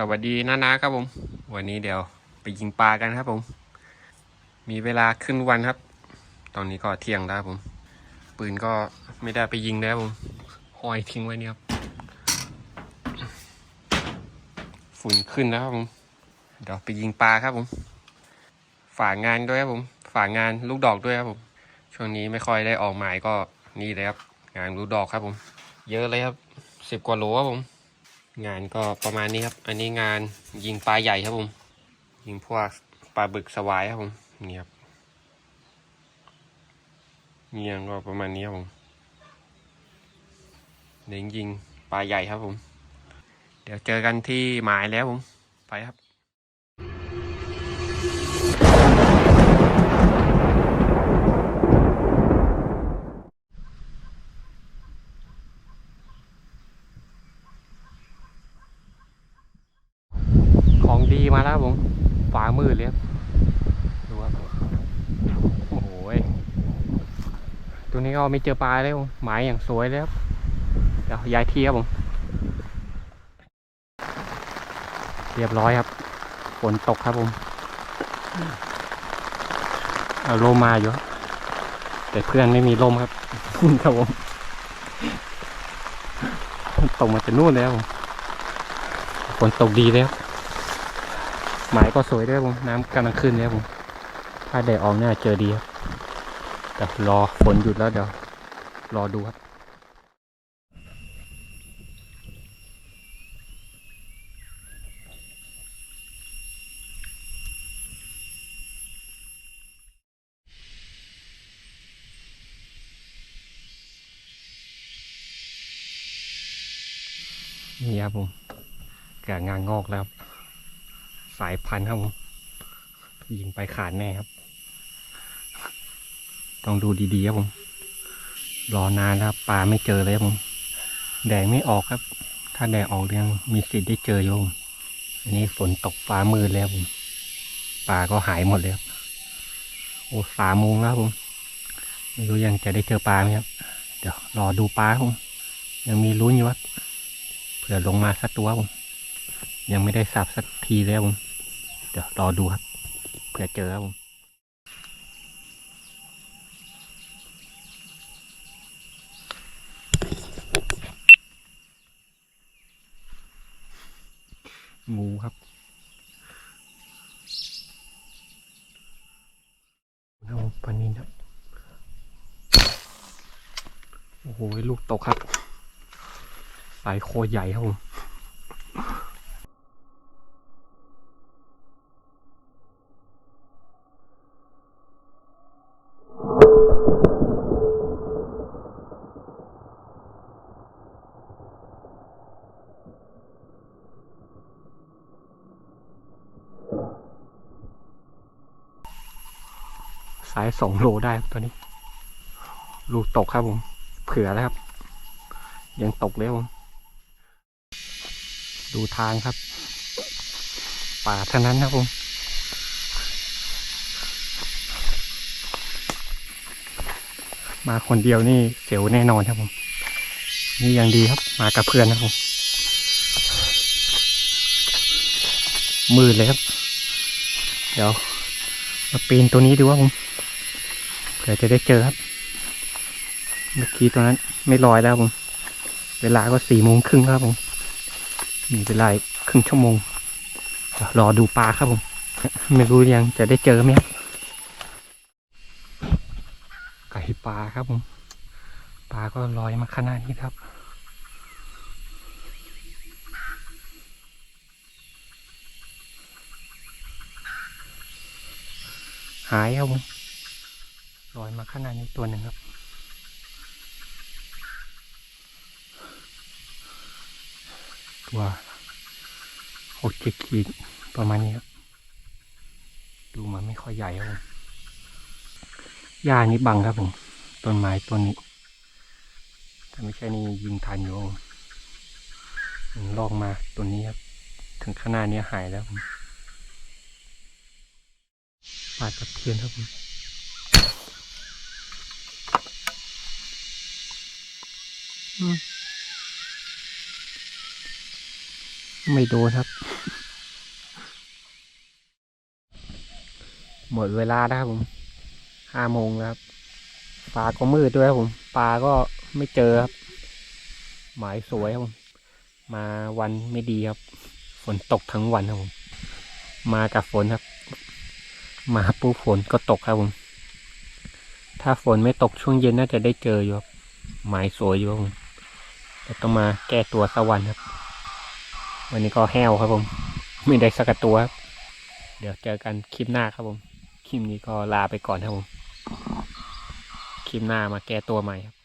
สวัสดีน้านาครับผม วันนี้เดี๋ยวไปยิงปลากันครับผม มีเวลาครึ่งวันครับ ตอนนี้ก็เที่ยงแล้วครับผม ปืนก็ไม่ได้ไปยิงแล้วผมห้อยทิ้งไว้เนี่ยครับฝุ่นขึ้นแล้วครับผม เดี๋ยวไปยิงปลาครับผม ฝากงานด้วยครับผม ฝากงานลูกดอกด้วยครับผม ช่วงนี้ไม่ค่อยได้ออกหมายก็นี่เลยครับ งานลูกดอกครับผม เยอะเลยครับสิบกว่าโลครับผม งานก็ประมาณนี้ครับ อันนี้งานยิงปลาใหญ่ครับผม ยิงพวกปลาบึกสวายครับผมนี่ครับเงียงก็ประมาณนี้ครับผมเน้นยิงปลาใหญ่ครับผม เดี๋ยวเจอกันที่หมายแล้วผม ไปครับ มาแล้วครับผมฝามืดเลยครับดูครับโอ้โหยตัวนี้ก็ไม่เจอปลาเลยครับหมายอย่างสวยเลยครับเดี๋ยวย้ายที่ครับผม เรียบร้อยครับฝนตกครับผมเอาลมมาอยู่แต่เพื่อนไม่มีลมครับครับผมตกมาจากนู่นเลยครับผมฝนตกดีเลยครับ หมายก็สวยด้วยผมน้ำกำลังขึ้นเนี่ยผมถ้าแดดออกเนี่ยเจอดีครับแต่รอฝนหยุดแล้วเดี๋ยวรอดูครับนี่ครับผมแก่งานงอกแล้ว สายพันธุ์ครับผมยิงไปขาดแน่ครับ ต้องดูดีๆครับผม รอนานครับปลาไม่เจอเลยครับผม แดงไม่ออกครับ ถ้าแดงออกยังมีสิทธิ์ได้เจออยู่ครับผมอันนี้ฝนตกฟ้ามืดแล้วผมปลาก็หายหมดเลยครับโอ้สามโมงแล้วผมไม่รู้ยังจะได้เจอปลาไหมครับ เดี๋ยวรอดูปลาครับผมยังมีลุ้นอยู่ครับเผื่อลงมาสักตัวผมยังไม่ได้สับสักทีเลยครับผม เดี๋ยวรอดูครับเผื่อเจอครับผมงูครับเอาปานินครับ โอ้โห ลูกตกครับ สายโคใหญ่ครับผมายสองโลได้ครับตัวนี้ ลูกตกครับผม เผื่อแล้วครับ ยังตกเลยครับผม ดูทางครับ ป่าเท่านั้นครับผมมาคนเดียวนี่เสียวแน่นอนครับผม นี่ยังดีครับ มากับเพื่อนนะครับผมมืดเลยครับ เดี๋ยว มาปีนตัวนี้ดูว่าผม เผื่อจะได้เจอครับ เมื่อกี้ตัวนั้นไม่ลอยแล้วผม เวลาก็สี่โมงครึ่งครับผม มีเวลาอีกครึ่งชั่วโมง รอดูปลาครับผม ไม่รู้ยังจะได้เจอไหมไก่ปลาครับผม ปลาก็ลอยมาขนาดนี้ครับหายครับผม ลอยมาขนาดนี้ตัวหนึ่งครับ ตัวหกเจ็ดขีดประมาณนี้ครับ ดูมันไม่ค่อยใหญ่ครับผมหญ้านี้บังครับผมต้นไม้ต้นนี้ ถ้าไม่ใช่นี่ยิงทันอยู่มันลอกมาตัวนี้ครับ ถึงขนาดนี้หายแล้วผมปาดตะเพียนครับผม อืม ไม่โดนครับ หมดเวลาแล้วครับผมห้าโมงแล้วครับฟ้าก็มืดด้วยครับผมปลาก็ไม่เจอครับ หมายสวยครับผมมาวันไม่ดีครับ ฝนตกทั้งวันครับผมมากับฝนครับ มาปุ๊บฝนก็ตกครับผม ถ้าฝนไม่ตกช่วงเย็นน่าจะได้เจออยู่ครับหมายสวยอยู่ครับผม แต่ต้องมาแก้ตัวสักวันครับ วันนี้ก็แห้วครับผม ไม่ได้สักตัวครับเดี๋ยวเจอกันคลิปหน้าครับผม คลิปนี้ก็ลาไปก่อนครับผม คลิปหน้ามาแก้ตัวใหม่ครับ